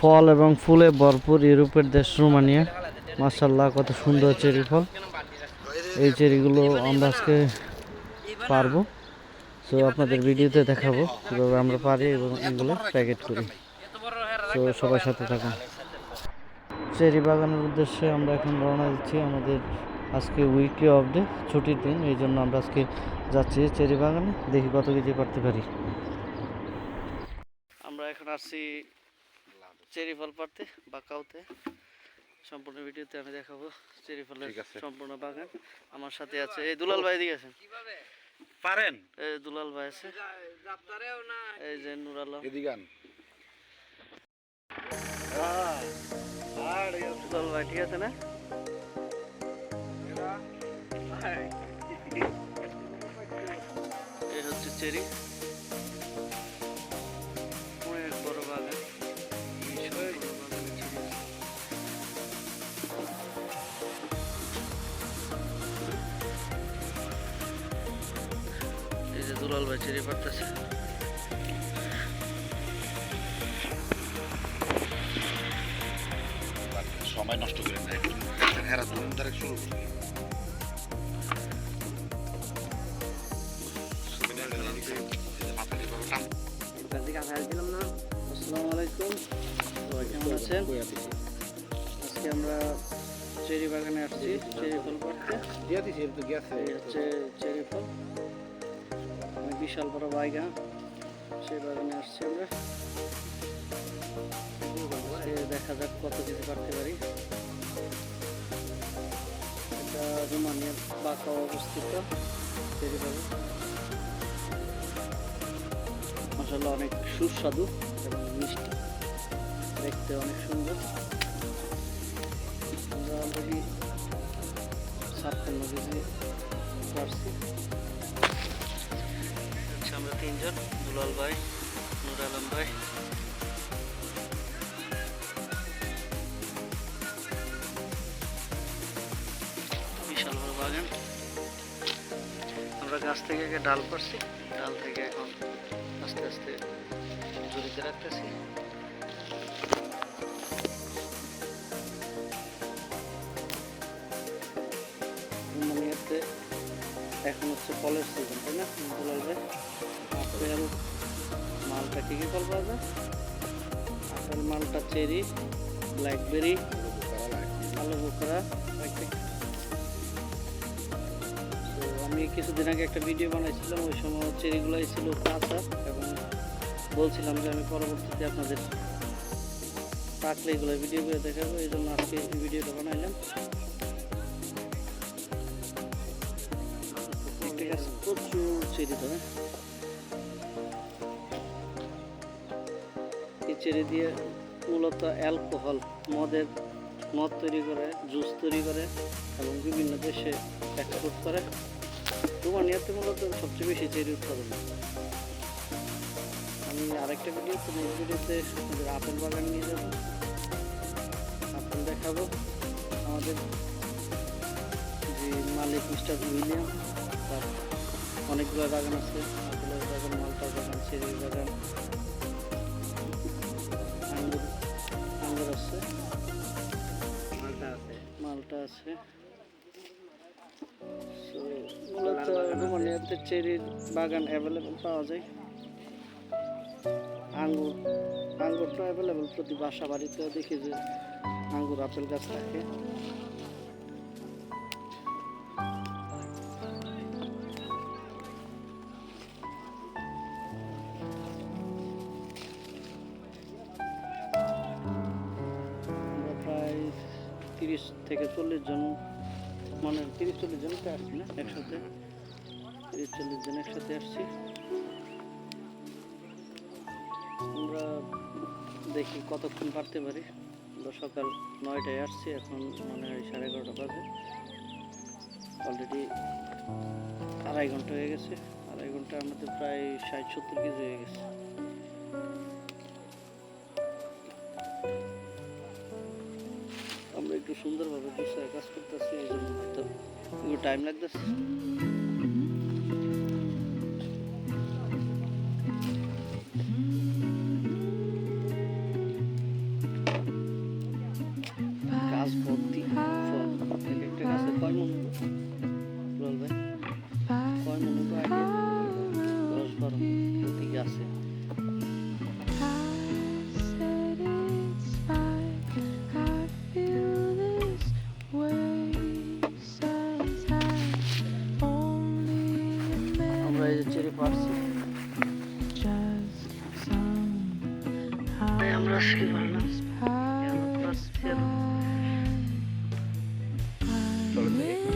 ফল এবং ফুলে ভরপুর ইউরোপের দেশ রোমানিয়া। মার্শাল্লাহ কত সুন্দর চেরি ফল। এই চেরিগুলো আমরা আজকে পারব। তো আপনাদের ভিডিওতে দেখাবো কীভাবে আমরা পারি এবং এগুলো প্যাকেট করি। তো সবার সাথে থাকুন। চেরি বাগানের উদ্দেশ্যে আমরা এখন রওনা দিচ্ছি আমাদের আজকে উইকলি অফ ডে ছুটির দিন। এই জন্য আমরা আজকে যাচ্ছি চেরি বাগানে। দেখি কত কিছু করতে পারি। আমরা এখন আসছি চেরি ফল পাড়তে বা কাউতে সম্পূর্ণ ভিডিওতে আমি দেখাবো চেরি ফলের সম্পূর্ণ বাগান। আমার সাথে আছে এই দুলাল ভাই দিকে আছেন পারেন? এই দুলাল ভাই আছে। এই যে নুর আলম। এদিগান দুলাল ভাই ঠিক আছে না? এই হচ্ছে চেরি। দুলাল ভাই চেরি পারতেছে। সময় নষ্ট একটু হেরা তারা শুরু আসসালামু আলাইকুম। সবাই কেমন আছেন? আজকে আমরা চেরি বাগানে আসছি। চেরি ফল পাড়তে এই হচ্ছে চেরি ফল। বিশাল বড় বাগান সেই বাগানে আসছি আমরা। দেখা যাক কত কিছু পারতে পারি। এটা রোমানিয়ার বাঁকা অবস্থিত। চেরি বাগান অনেক সুস্বাদু এবং মিষ্টি। দেখতে অনেক সুন্দর। আমরা অলরেডি ছাপ্পান্ন কেজি পারছি। আমরা তিনজন, দুলাল ভাই, নুর আলম ভাই। বিশাল বড় বাগান। আমরা গাছ থেকে ডাল পারছি ডাল থেকে এখন আস্তে আস্তে জড়িতে রাখতেছি। এখন হচ্ছে ফলের সিজন তাই না? ভাই আপেল মালটা কী কী ফল পাওয়া যায়? আপেল মালটা চেরি ব্ল্যাকবেরি আলু বোখরা তো আমি কিছুদিন আগে একটা ভিডিও বানাইছিলাম, ওই সময় চেরিগুলাই ছিল কাঁচা, এবং বলছিলাম যে আমি পরবর্তীতে আপনাদের পাকলে এগুলো ভিডিও করে দেখাবো, এই জন্য আজকে ভিডিওটা বানাইলাম। প্রচুর চেরি ধরে এই চেরি দিয়ে মূলত অ্যালকোহল, মদের মদ তৈরি করে, জুস তৈরি করে এবং বিভিন্ন দেশে এক্সপোর্ট করে। রোমানিয়াতে মূলত সবচেয়ে বেশি চেরি উৎপাদন। আমি আরেকটা ভিডিও ভিডিওতে আপেল বাগান নিয়ে যাব। আপেল দেখাবো। আমাদের যে মালিক মিস্টার উইলিয়াম, তার অনেকগুলো বাগান আছে আপেলের বাগান মালটার বাগান চেরির বাগান আঙ্গুর আঙ্গুর আছে মালটা আছে। So, মূলত রোমানিয়াতে চেরির বাগান অ্যাভেলেবল পাওয়া যায়। আঙ্গুর আঙ্গুরটা অ্যাভেলেবল প্রতি বাসা বাড়িতে দেখি যে আঙ্গুর আপেল গাছ থাকে। তিরিশ থেকে চল্লিশ জন মানে তিরিশ চল্লিশ জন তো আসছি না, একসাথে। তিরিশ চল্লিশ জন একসাথে আসছি। আমরা দেখি কতক্ষণ পারতে পারি। আমরা সকাল নয়টায় আসছি, এখন মানে সাড়ে এগারোটা বাজে। অলরেডি আড়াই ঘণ্টা হয়ে গেছে। আড়াই ঘণ্টা আমাদের প্রায় ষাট সত্তর কেজি হয়ে গেছে। একটু সুন্দরভাবে গুছায় কাজ করতেছি এই জন্য হয়তো একটু টাইম লাগতেছে черепашки. Прям расшивана. Прям атмосфера. Только